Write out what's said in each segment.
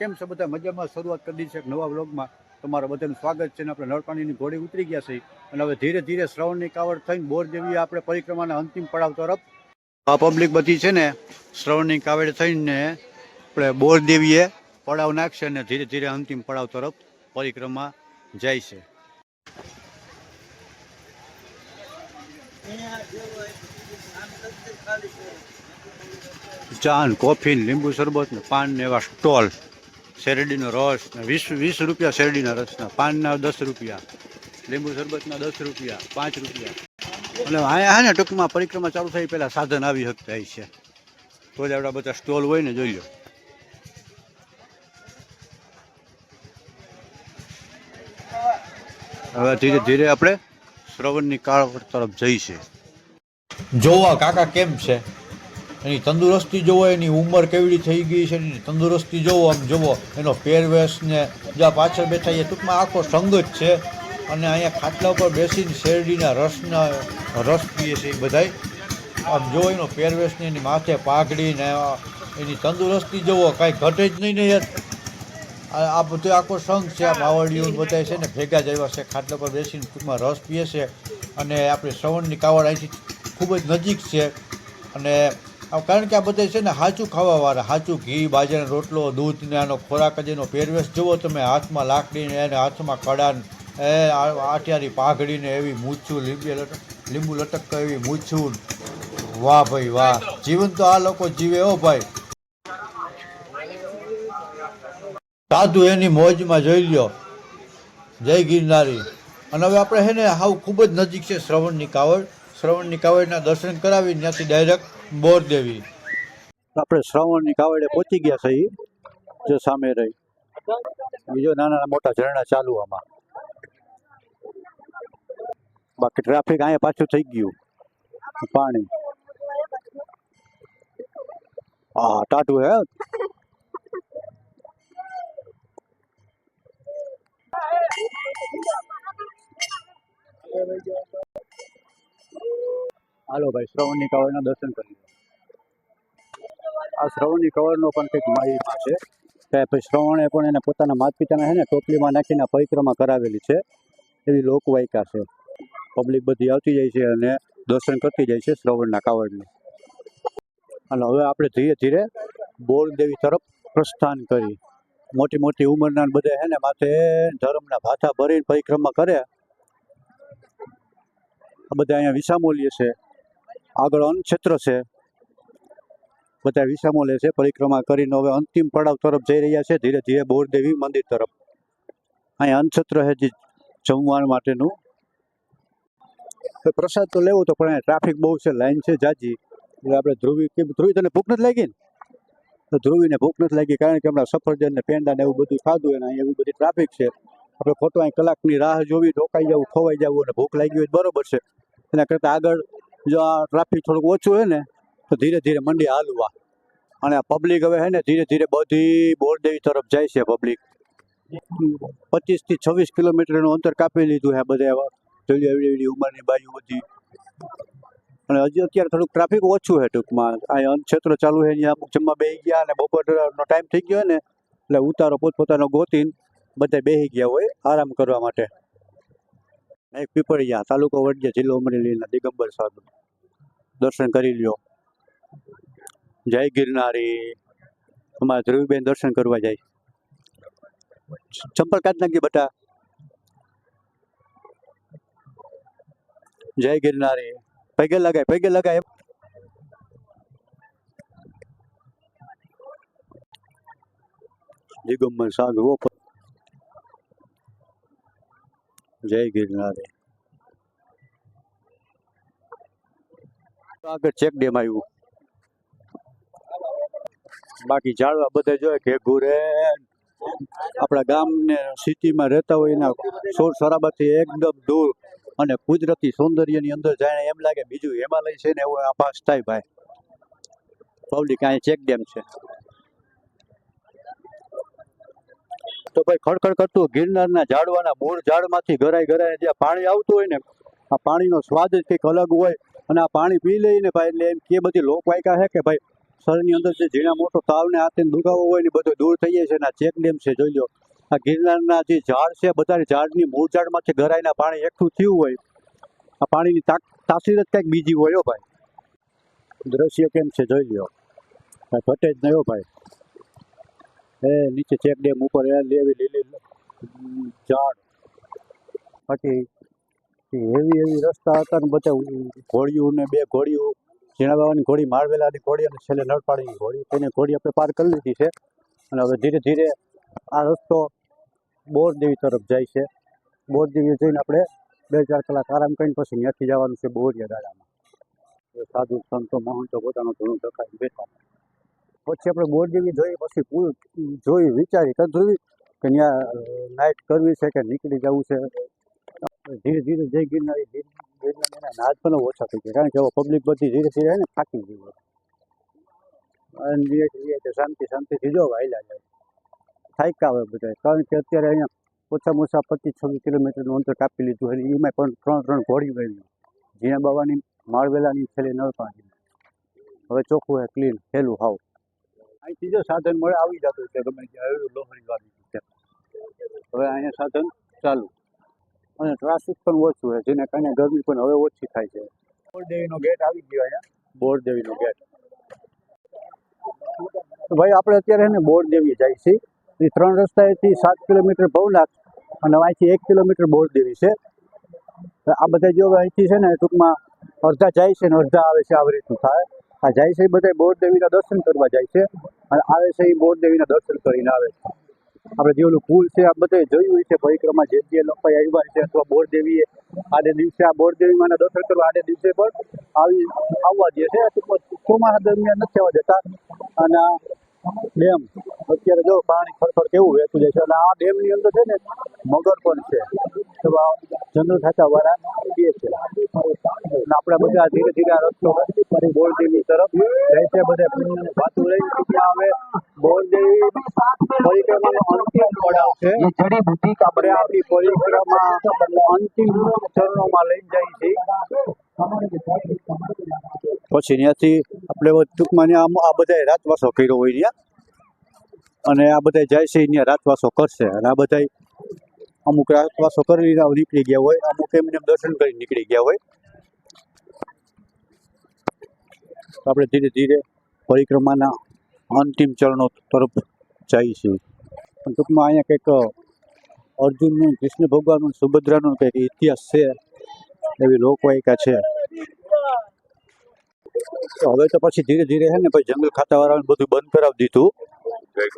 કેમ છે બધા? મજામાં? શરૂઆત કરી દીધી છે નવા બ્લોગમાં તમારા બધાનું સ્વાગત છે અને આપણે નળપાણીની ઘોડી ઉતરી ગયા છે. અને હવે ધીરે ધીરે શ્રવણની કાવડ થઈને બોર જેવી આપણે પરિક્રમાના અંતિમ પડાવ તરફ આ પબ્લિક બધી છે ને શ્રવણની કાવડ થઈને આપણે બોર દેવીએ પડાવ નાખશે અને ધીરે ધીરે અંતિમ પડાવ તરફ પરિક્રમા જાય છે. ચાન કોફી લીંબુ શરબત ને પાન ને એવા સ્ટોલ. શેરડીનો રસ વીસ વીસ રૂપિયા શેરડીના રસના પાનના દસ રૂપિયા, લીંબુ શરબતના દસ રૂપિયા, પાંચ રૂપિયા. અને અહીંયા ને ટૂંકમાં પરિક્રમા ચાલુ થઈ પહેલાં સાધન આવી શકતા છે. તો જ આપણા બધા સ્ટોલ હોય ને જોઈ લો. હવે ધીરે ધીરે આપણે શ્રવણની કાળ તરફ જઈશે જોવા કાકા કેમ છે? એની તંદુરસ્તી જોવો, એની ઉંમર કેવડી થઈ ગઈ છે, એની તંદુરસ્તી જોવો, આમ જોવો, એનો પહેરવેશ ને જ્યાં પાછળ બેઠા એ ટૂંકમાં આખો સંગ જ છે. અને અહીંયા ખાટલા ઉપર બેસીને શેરડીના રસના, રસ પીએ છે એ બધાય. આમ જો એનો પહેરવેશ ને એની માથે પાઘડી ને એની તંદુરસ્તી જોવો, કાંઈ ઘટે જ નહીં ને યાર. આ બધો આખો સંઘ છે, આ માવડીઓ બધા છે ને, ભેગા જ છે, ખાટલા પર બેસીને ટૂંકમાં રસ પીએ છે. અને આપણે શ્રવણની કાવડ અહીંથી ખૂબ જ નજીક છે. અને કારણ કે આ બધા છે ને સાચું ખાવાવાળા સાચું ઘી, બાજરાનો રોટલો, દૂધ ને આનો ખોરાક જ એનો પહેરવેશ. જુઓ તમે હાથમાં લાકડીને એને હાથમાં કડા એ આઠિયારી આટિયારી પાઘડી એવી મૂછું, લીંબી લટક લીંબુ લટક એવી મૂછું. વાહ ભાઈ વાહ. જીવન તો આ લોકો જીવે હો ભાઈ. સાધુ એની મોજમાં જોઈ લ્યો. જય ગિરનારી. અને હવે આપણે છે ને હાવ ખૂબ જ નજીક છે શ્રવણની કાવડ. શ્રવણની કાવડના દર્શન કરાવી ત્યાંથી ડાયરેક્ટ બોર દેવી. આપણે શ્રાવણની કાવડે પહોંચી ગયા છે જે સામે રહી. બીજો નાના મોટા ઝરણા ચાલુ આમાં. બાકી ટ્રાફિક અહીંયા પાછું થઈ ગયું. પાણી. હા, ટાટું હે? હાલો ભાઈ, શ્રવણની કાવડના દર્શન કરી આ શ્રવણની કવરનો પણ કંઈક માહિતી છે. કે પછી શ્રવણે પણ એને પોતાના માતા પિતાને છે ને ટોપલીમાં નાખીને પરિક્રમા કરાવેલી છે. એવી લોકવાયકા છે. પબ્લિક બધી આવતી જાય છે અને દર્શન કરતી જાય છે શ્રવણના કાવડને. અને હવે આપણે ધીરે ધીરે બોળદેવી તરફ પ્રસ્થાન કરી. મોટી મોટી ઉંમરના બધા છે ને માથે ધર્મના ભાથા ભરીને પરિક્રમા કરે. આ બધા અહીંયા વિસામોલીએ છે. આગળ અન્નક્ષેત્ર છે. બધા વિસામો લે છે. પરિક્રમા કરીને હવે અંતિમ પડાવ તરફ જઈ રહ્યા છે. ધીરે ધીરે બોરદેવી મંદિર તરફ. અહીંયા અન્નક્ષેત્ર છે જમવા માટેનું. પ્રસાદ તો લેવો તો પણ અહીંયા ટ્રાફિક બહુ છે. લાઈન છે જાજી. એટલે આપણે ધ્રુવી કેમ, ધ્રુવી તને ભૂખ નથી લાગી ને? ધ્રુવીને ભૂખ નથી લાગી કારણ કે હમણાં સફરજન ને પેંડા ને એવું બધું ખાધું અને અહીંયા એવી બધી ટ્રાફિક છે. આપણે ખોટો અહીં કલાકની રાહ જોવી, રોકાઈ જવું, ખોવાઈ જવું અને ભૂખ લાગી હોય બરોબર છે. એના કરતાં આગળ જો આ ટ્રાફિક થોડુંક ઓછું હોય ને તો ધીરે ધીરે મંડી હાલવા. અને આ પબ્લિક હવે હે ને, ધીરે ધીરે બધી બોરદેવી તરફ જાય છે પબ્લિક પચીસથી છવ્વીસ કિલોમીટરનું અંતર કાપી લીધું છે બધે લો એવડી એવડી ઉંમરની બાજુ બધી. અને હજી અત્યારે થોડુંક ટ્રાફિક ઓછું છે ટૂંકમાં. આ ક્ષેત્ર ચાલુ છે અહીંયા અમુક જમવા બેસી ગયા અને બપોરનો ટાઈમ થઈ ગયો ને, એટલે ઉતારો પોતપોતાનો ગોતીને બધા બેસી ગયા હોય આરામ કરવા માટે. એક પીપળિયા, તાલુકો વડજે જિલ્લો અમરેલીના દિગંબર સાહેબ દર્શન કરી લ્યો. જય ગિરનારી. અમારા ધ્રુવીબેન દર્શન કરવા જાય. ચંપલ કાઢ નાખી બટા. જય ગિરનારી. પૈગે લગાય પૈગે લગાય. દિગમ્બર સાધુ જય ગિરનારી. આગળ ચેક ડેમ આવ્યું. બાકી ઝાડવા બધે જોઈએ કે ઘુરે આપણા ગામને સિટીમાં રહેતા હોય એના સોર શરાબાથી એકદમ દૂર અને કુદરતી સૌંદર્યની અંદર જાણે એમ લાગે બીજું હિમાલય છે ને એવો પાસ થાય ભાઈ. પબ્લિક અહીંયા ચેક ડેમ છે. તો ભાઈ ખડખડ કરતું ગિરનારના ઝાડવાના મૂળ ઝાડમાંથી ગરાઈ ગરાઈ જ્યાં પાણી આવતું હોય ને, આ પાણીનો સ્વાદ જ કંઈક અલગ હોય અને આ પાણી પી લઈને ભાઈ એટલે એમ કે બધી લોકવાયકા છે કે ભાઈ શરીરની અંદર જે ઝીણા મોટો તાવને હાથીને હાથે દુખાવો હોય ને બધો દૂર થઈ જાય છે ને આ ચેક ડેમ છે, જોઈ લો આ ગિરનારના જે ઝાડ છે બધા ઝાડની મૂળ ઝાડમાંથી ગરાઈના પાણી એકઠું થયું હોય. આ પાણીની તાક, તાસીર જ કંઈક બીજી હોય હો ભાઈ. દ્રશ્ય કેમ છે, જોઈ લ્યો. ભાઈ ઘટે જ નહીં ભાઈ. એ નીચે ચેક ડેમ ઉપર એ લેવી લીલી ઝાડ. પછી એવી એવી રસ્તા હતા ને બધા ઘોડિયું ને બે ઘોડિયું. ઝીણા બાવાની ઘોડી માળવેલાની ઘોડી અને છેલ્લે નળપાડીની ઘોડી. તેને ઘોડી આપણે પાર કરી લીધી છે અને હવે ધીરે ધીરે આ રસ્તો બોરદેવી તરફ જાય છે. બોરદેવી જઈને આપણે બે ચાર કલાક આરામ કરીને પછી ત્યાંથી જવાનું છે બોરિયા દાડામાં. સાધુ સંતો મહંતો પોતાનું ધૂણું ધકાઈને બેઠા પછી આપણે બોરદેવી જોઈ પછી પૂરું જોઈ વિચારી કધું કે ત્યાં નાઇટ કરવી છે કે નીકળી જવું છે. ધીરે ધીરે જઈ ગિરનારી ગિરનાર એના નાદ પણ ઓછા થઈ ગયા. કારણ કે પબ્લિક બધી ધીરે ધીરે ને થાકી ગઈ અને ધીરે ધીરે શાંતિ શાંતિથી જો હાલ્યા જાય. થાક્યા આવે બધા કારણ કે અત્યારે અહીંયા ઓછામાં ઓછા પચીસ છવ્વીસ કિલોમીટરનું અંતર કાપી લીધું એટલે એમાં પણ ત્રણ ત્રણ ઘોડી વહી ઝીણા બાવાની, માળવેલાની છેલ્લે નળપાણી હવે ચોખ્ખું હે ક્લીન થયેલું હાવ. અહીંથી જો સાધન મળે, આવી જતું છે ગમે ત્યાં લોહરી વાળી હવે અહીંયા સાધન ચાલુ. અને ટ્રાફિક પણ ઓછું છે જેને કારણે ગરમી પણ હવે ઓછી થાય છે. બોરદેવીનો ગેટ આવી ગયો અહીંયા. બોરદેવીનો ગેટ ભાઈ આપણે અત્યારે છે ને બોરદેવી જાય છે. એ ત્રણ રસ્તાએથી સાત કિલોમીટર ભવનાથ અને અહીંથી એક કિલોમીટર બોરદેવી છે. આ બધા જો અહીંથી છે ને ટૂંકમાં અડધા જાય છે ને અડધા આવે છે આવી રીતનું થાય. આ જાય છે એ બધા બોરદેવીના દર્શન કરવા જાય છે અને આવે છે એ બોરદેવીના દર્શન કરીને આવે છે. આપણે જે ઓલું પુલ છે, આ બધે જોયું છે પરિક્રમા જે જે લોકો આવ્યા છે, અથવા બોરદેવીએ આડે દિવસે આ બોરદેવીમાંના દર્શન કરવા આડે દિવસે પણ આવી આવવા દે છે. ચોમાસા દરમિયાન નથી આવવા દેતા. અને ડેમ. અત્યારે જો પાણી ખરખર કેવું વહેતું જાય છે અને આ ડેમની અંદર છે ને મગર પણ છે. જંગલ ખાતા વાળા બે છે. અને આપણે બધા ધીરે ધીરે આ રસ્તો બોરદેવી તરફ જાય છે. બધે વાતું રહી ત્યાં હવે બોરદેવી પરિક્રમાનો અંતિમ પડાવ છે. આપણે આપણી પરિક્રમા અંતિમ ચરણોમાં લઈ જાય છે. પછી ત્યાંથી આપણે ટૂંકમાં આમ આ બધાએ રાતવાસો કર્યો હોય ત્યાં. અને આ બધા જાય છે ત્યાં રાતવાસો કરશે. અને આ બધા અમુક રાતવાસો કરીને નીકળી ગયા હોય. અમુક એમને એમ દર્શન કરી નીકળી ગયા હોય. આપણે ધીરે ધીરે પરિક્રમાના અંતિમ ચરણો તરફ જઈએ છીએ પણ ટૂંકમાં અહીંયા કંઈક અર્જુનનું, કૃષ્ણ ભગવાનનું, સુભદ્રાનું કંઈક ઇતિહાસ છે. એવી લોકવાયિકા છે. હવે તો પછી ધીરે ધીરે હે ને પછી જંગલ ખાતાવાળાને બધું બંધ કરાવી દીધું.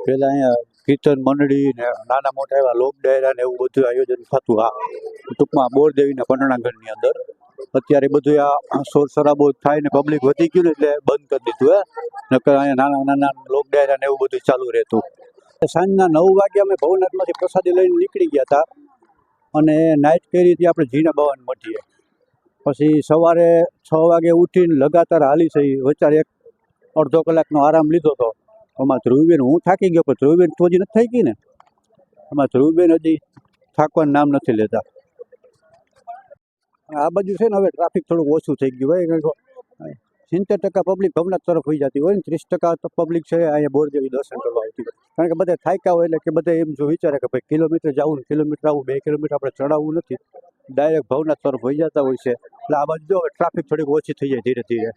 પેલા અહીંયા કીર્તન મંડળી ને નાના મોટા એવા લોક ડાયરા ને એવું બધું આયોજન થતું હા ટૂંકમાં બોરદેવીના પંડણાગઢની અંદર. અત્યારે બધું આ શોર શરાબો થાય ને પબ્લિક વધી ગયું એટલે બંધ કરી દીધું હે. નકર અહીંયા નાના નાના લોક ડાયરા ને એવું બધું ચાલુ રહેતું. સાંજના નવ વાગે અમે ભવનાથમાંથી પ્રસાદી લઈને નીકળી ગયા હતા. અને નાઇટ કરી હતી, આપણે ઝીણા બાવન મઠીએ પછી સવારે છ વાગે ઉઠીને લગાતાર હાલી છે વચાર એક અડધો કલાકનો આરામ લીધો હતો એમાં ધ્રુવીબેન, હું થાકી ગયો પણ ધ્રુવીબેન તો હજી નથી થઈ ગઈ ને? એમાં ધ્રુવીબેન હજી થાકવાનું નામ નથી લેતા. આ બાજુ છે ને હવે ટ્રાફિક થોડુંક ઓછું થઈ ગયું હોય સિત્તેર ટકા પબ્લિક ભવનાથ તરફ હોઈ જતી હોય ને, ત્રીસ ટકા તો પબ્લિક છે, અહીંયા બોરદેવી દર્શન કરવા આવતી કારણ કે બધા થાક્યા હોય એટલે કે બધા એમ જો વિચારે કે ભાઈ કિલોમીટર જવું ને, કિલોમીટર આવું, બે કિલોમીટર આપણે ચડાવવું નથી. ડાયરેક્ટ ભવનાથ તરફ વહી જતા હોય છે. એટલે આ બાજુ જો ટ્રાફિક થોડીક ઓછી થઈ જાય ધીરે ધીરે.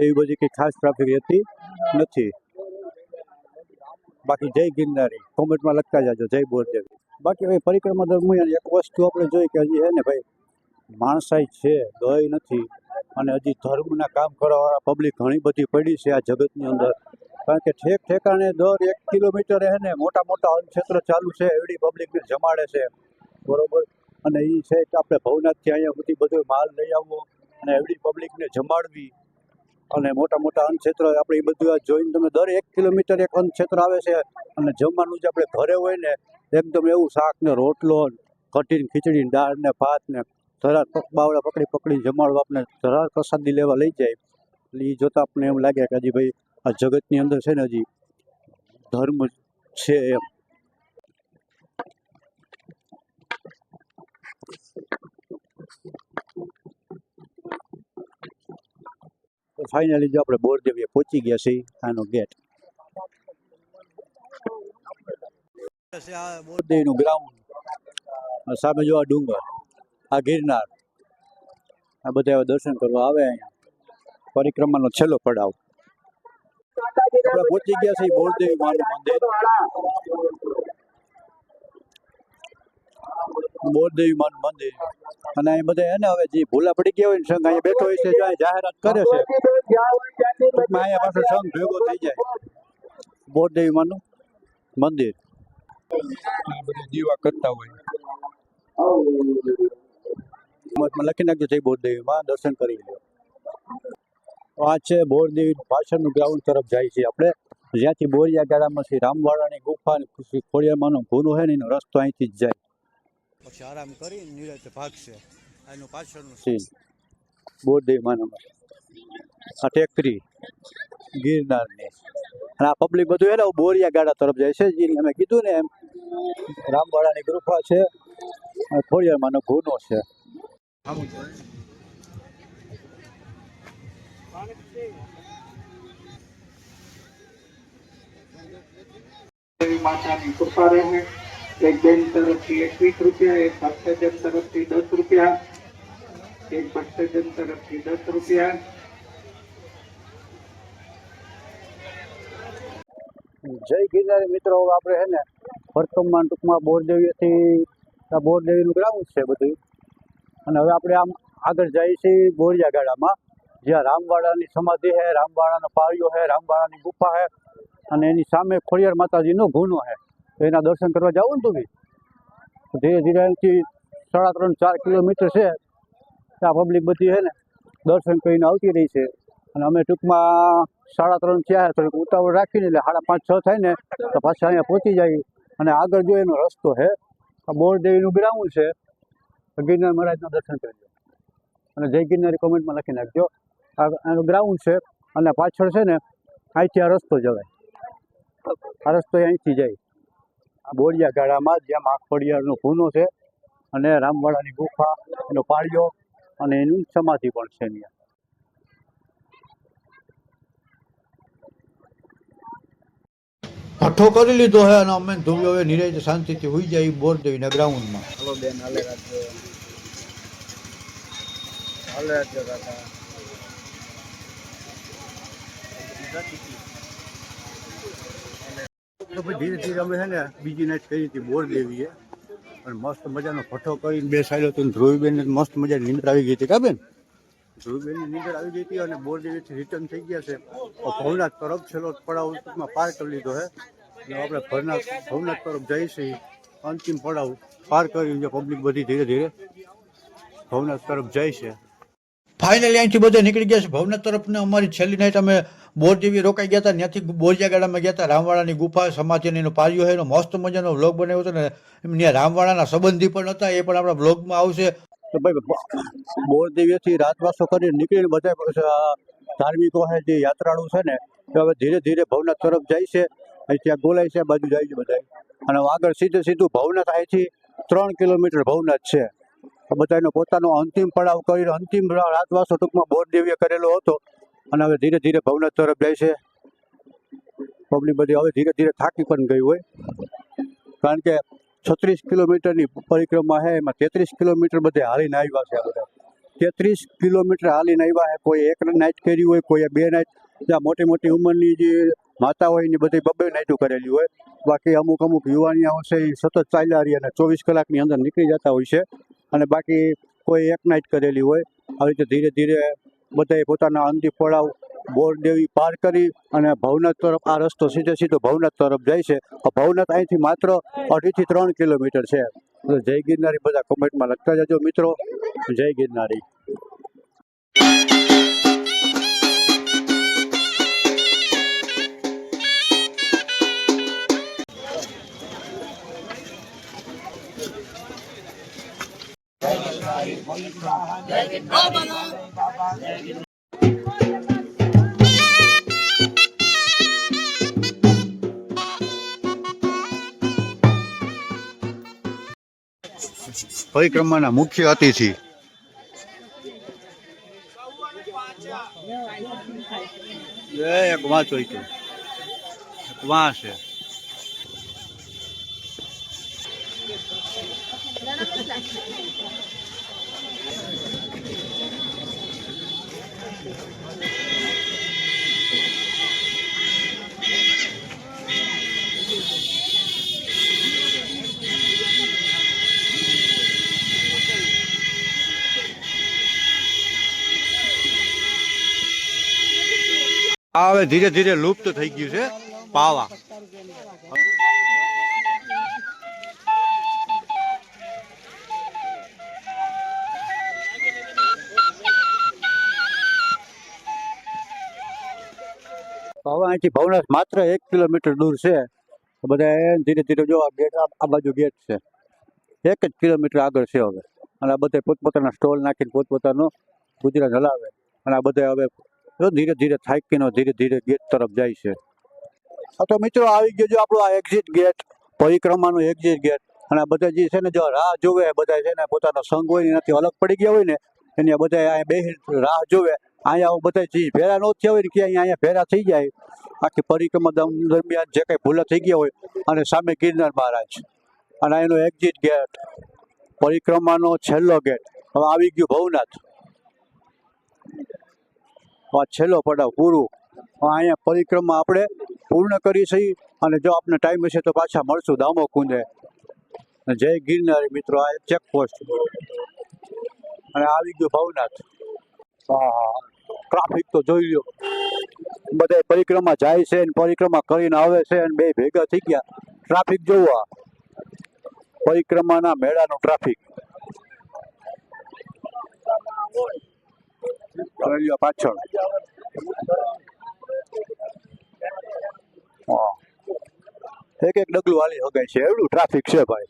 એવી બધી કંઈ ખાસ ટ્રાફિક રહેતી નથી. બાકી જય ગિરનારી. કોમેન્ટમાં લખતા જાજો. જય બોરદેવ. બાકી ભાઈ પરિક્રમા દરમિયાન એક વસ્તુ આપણે જોઈ કે હજી હે ને ભાઈ, માણસાઈ છે ગઈ નથી. અને હજી ધર્મના કામ કરવાવાળા પબ્લિક ઘણી બધી પડી છે આ જગતની અંદર. કારણ કે ઠેક ઠેકાણે દર એક કિલોમીટરે હે ને મોટા મોટા અનક્ષેત્ર ચાલુ છે, એવડી પબ્લિકને જમાડે છે. બરોબર? અને એ છે કે આપણે ભવનાથથી અહીંયા સુધી બધો માલ લઈ આવવો અને એવડી પબ્લિકને જમાડવી. અને મોટા મોટા અન્નક્ષેત્ર આપણે એ બધું આ જોઈને તમે દર એક કિલોમીટર એક અન્નક્ષેત્ર આવે છે. અને જમવાનું જે આપણે ઘરે હોય ને, એકદમ એવું શાક ને રોટલો ને કઢીને ખીચડી દાળ ને ભાત ને ધરાર બાવડા પકડી પકડી જમાડવા આપણે ધરાર પ્રસાદી લેવા લઈ જાય. એટલે એ જોતાં આપણને એમ લાગે કે હજી ભાઈ આ જગતની અંદર છે ને હજી ધર્મ છે એમ. ફાઇનલી જો આપણે બોરદેવીએ પહોંચી ગયા છીએ આનો ગેટ આ બોરદેવીનું ગ્રાઉન્ડ સામે જો ડુંગર, આ ગિરનાર. આ બધા હવે દર્શન કરવા આવે અહીંયા. પરિક્રમાનો છેલ્લો પડાવ. આપણે પહોંચી ગયા છીએ બોરદેવી માનું મંદિર. બોરદેવી માનું મંદિર. અને અહીં બધા એને હવે જે ભૂલા પડી ગયા હોય ને સંઘ અહીંયા બેઠો હોય છે જો જાહેરાત કરે છે ટૂંકમાં અહીંયા પાછો સંઘ ભેગો થઈ જાય. બોરદેવી માનું મંદિર. દીવા કરતા હોય. લખી નાખજો જય બોરદેવીમાં દર્શન કરી લો આ છે બોરદેવી પાછળનું ગ્રાઉન્ડ તરફ જાય છે આપણે. જ્યાંથી બોરિયા ગાળામાંથી રામવાડાની ગુફા ખોડિયારમાંનો ભૂનો છે ને એનો રસ્તો અહીંથી જ જાય. પછી આરામ કરી નિરાતે ભાગશે. એનું પાછળનું સીન બોરદેવી માનામાં આ ટેકરી ગિરનારની. અને આ પબ્લિક બધું એને બોરિયા ગાડા તરફ જાય છે. જે અમે કીધું ને એમ રામવાડાની ગુફા છે. અને ખોડિયારમાંનો ગુનો છે. માતાની કૃપા રહે એક બેન તરફથી એકવીસ રૂપિયા, એક ભક્તજન તરફથી દસ રૂપિયા, એક ભક્તજન તરફથી દસ રૂપિયા. જય ગિરનારી મિત્રો આપણે હે ને વર્તમાન ટૂંકમાં બોરદેવીથી આ બોરદેવીનું ગ્રાઉન્ડ છે બધું. અને હવે આપણે આમ આગળ જઈએ છીએ બોરિયા ગાડામાં જ્યાં રામવાડાની સમાધિ છે રામવાડાનો પાળિયો છે રામવાડાની ગુફા છે અને એની સામે ખોડિયાર માતાજીનો ગુનો છે તો એના દર્શન કરવા જાઓ ને તમે? ધીરે ધીરે અહીંથી સાડા ત્રણ, ચાર કિલોમીટર છે. ત્યાં પબ્લિક બધી છે ને દર્શન કરીને આવતી રહી છે. અને અમે ટૂંકમાં સાડા ત્રણ ચાર થોડીક ઉતાવળ રાખીને એટલે સાડા પાંચ, છ થાય ને, તો પાછા અહીંયા પહોંચી જાય. અને આગળ જો એનો રસ્તો છે આ બોરદેવીનું ગ્રાઉન્ડ છે. ગિરનાર મહારાજના દર્શન કરજો. અને જય ગિરનારી કોમેન્ટમાં લખી નાખજો. આ એનું ગ્રાઉન્ડ છે અને પાછળ છે ને, અહીંથી આ રસ્તો જવાય. આ રસ્તો અહીંથી જાય. બોરિયા ગાળામાં જેમ માખોડિયારનો ખૂનો છે અને રામવાડાની ગુફા એનો પાળીઓ અને એની સમાધિ પણ છે ત્યાં. ભઠ્ઠો કરી લીધો હે અને અમે ધોબી હવે નિરાય શાંતિથી હોઈ જાય બોર બોરદેવીના ગ્રાઉન્ડમાં. હલો બેન હાલે રાખજો હાલે રાખજો કાકા તો પછી ધીરે ધીરે અમે છે ને બીજી નાઈટ કરી હતી, બોર દેવીએ. અને મસ્ત મજાનો ફઠો કરીને બેસાડ્યો હતો ધ્રુવીબેન મસ્ત મજાની નીંદર આવી ગઈ હતી, કા બેન? ધ્રુવીબેનની નીંદર આવી ગઈ હતી અને બોર દેવીથી રિટર્ન થઈ ગયા છે. ભવનાથ તરફ છેલ્લો પડાવ ટૂંકમાં પાર કરી લીધો છે. અને આપણે ભવનાથ ભવનાથ તરફ જઈશું અંતિમ પડાવ પાર કરી છે પબ્લિક બધી ધીરે ધીરે. ભવનાથ તરફ જાય છે. ફાઇનલી અહીંથી બધે નીકળી ગયા છે. ભવનાથ તરફને અમારી છેલ્લી નાઈટ અમે બોરદેવી રોકાઈ ગયા હતા, ત્યાંથી બોરિયાગાડામાં ગયા હતા. રામવાળાની ગુફા સમાધિ એનો પાળિયો એનો મસ્ત મજાનો વ્લોગ બનાવ્યો હતો ને એમને ત્યાં રામવાડાના સંબંધી પણ હતા, એ પણ આપણા બ્લોગમાં આવશે. તો ભાઈ બોરદેવીથી રાતવાસો કરીને નીકળીને બધા ધાર્મિકો જે યાત્રાળુ છે ને, તો હવે ધીરે ધીરે ભવનાથ તરફ જાય છે. અહીં ત્યાં બોલાય છે બાજુ જાય છે બધા અને આગળ સીધે સીધું ભવનાથ અહીંથી ત્રણ કિલોમીટર ભવનાથ છે. તો બધા પોતાનો અંતિમ પડાવ કરીને અંતિમ રાતવાસો ટૂંકમાં બોરદેવીએ કરેલો હતો. અને હવે ધીરે ધીરે ભવનાથ તરફ જાય છે. પબ્લિક બધી હવે ધીરે ધીરે થાકી પણ ગઈ હોય. કારણ કે છત્રીસ કિલોમીટરની પરિક્રમા છે, એમાં તેત્રીસ કિલોમીટર બધે હાલીને આવ્યા છે બધા. તેત્રીસ કિલોમીટર હાલીને આવ્યા છે, કોઈ એક નાઇટ કરી હોય, કોઈ બે નાઇટ જ્યાં મોટી મોટી ઉંમરની જે માતા હોય એની બધી બબ્બે નાઇટો કરેલી હોય. બાકી અમુક અમુક યુવાનીઓ હશે એ સતત ચાલ્યા રહી અને ચોવીસ કલાકની અંદર નીકળી જતા હોય છે. અને બાકી કોઈ એક નાઇટ કરેલી હોય. આવી રીતે ધીરે ધીરે બધાએ પોતાના અંતિમ પડાવ બોરદેવી પાર કરી અને ભવનાથ તરફ આ રસ્તો સીધે સીધો ભવનાથ તરફ જાય છે. ભવનાથ અહીંથી માત્ર અઢીથી ત્રણ કિલોમીટર છે. જય ગિરનારી બધા કોમેન્ટમાં લખતા જજો મિત્રો. જય ગિરનારી. પરિક્રમાના મુખ્ય અતિથિ. એક વાં ચોઈતું એક વાં છે. આ હવે ધીરે ધીરે લુપ્ત થઈ ગયું છે. પાવા. હવે અહીંથી ભવનાથ માત્ર એક કિલોમીટર દૂર છે. તો બધા એ ધીરે ધીરે જો આ ગેટ આ બાજુ ગેટ છે. એક જ કિલોમીટર આગળ છે હવે. અને આ બધા પોતપોતાના સ્ટોલ નાખીને પોતપોતાનું ગુજરાત હલાવે. અને આ બધા હવે જો ધીરે ધીરે થાકીનો ધીરે ધીરે ગેટ તરફ જાય છે. તો મિત્રો આવી ગયો જો આપણો આ એક્ઝિટ ગેટ પરિક્રમાનો એક્ઝિટ ગેટ અને બધા જે છે ને જો રાહ જોવે બધા છે ને પોતાનો સંઘ હોય એનાથી અલગ પડી ગયા હોય ને, એની બધા અહીંયા બે રાહ જોવે. અહીંયા બધા જે ભેરા ન થયા હોય ને કે અહીંયા અહીંયા ભેરા થઈ જાય. આખી પરિક્રમા દરમિયાન જે કંઈ ભૂલા થઈ ગયા હોય, અને સામે ગિરનાર મહારાજ. અને એનો એક્ઝિટ ગેટ પરિક્રમાનો છેલ્લો ગેટ હવે આવી ગયું ભવનાથ. છેલ્લો પડાવ પૂરું. અહીંયા પરિક્રમા આપણે પૂર્ણ કરી છીએ અને જો આપને ટાઈમ હશે તો પાછા મળશું દામો કુંજે. જય ગિરનારી મિત્રો, આ ચેકપોસ્ટ અને આવી ગયું ભવનાથ. ટ્રાફિક તો જોઈ લ્યો. બધા પરિક્રમા જાય છે અને પરિક્રમા કરીને આવે છે અને બે ભેગા થઈ ગયા. ટ્રાફિક જોવા પરિક્રમાના મેળાનો ટ્રાફિક પાછળ. એક એક ડગલું હાલી હગાય છે. એવડું ટ્રાફિક છે ભાઈ.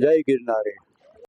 જય ગિરનારી.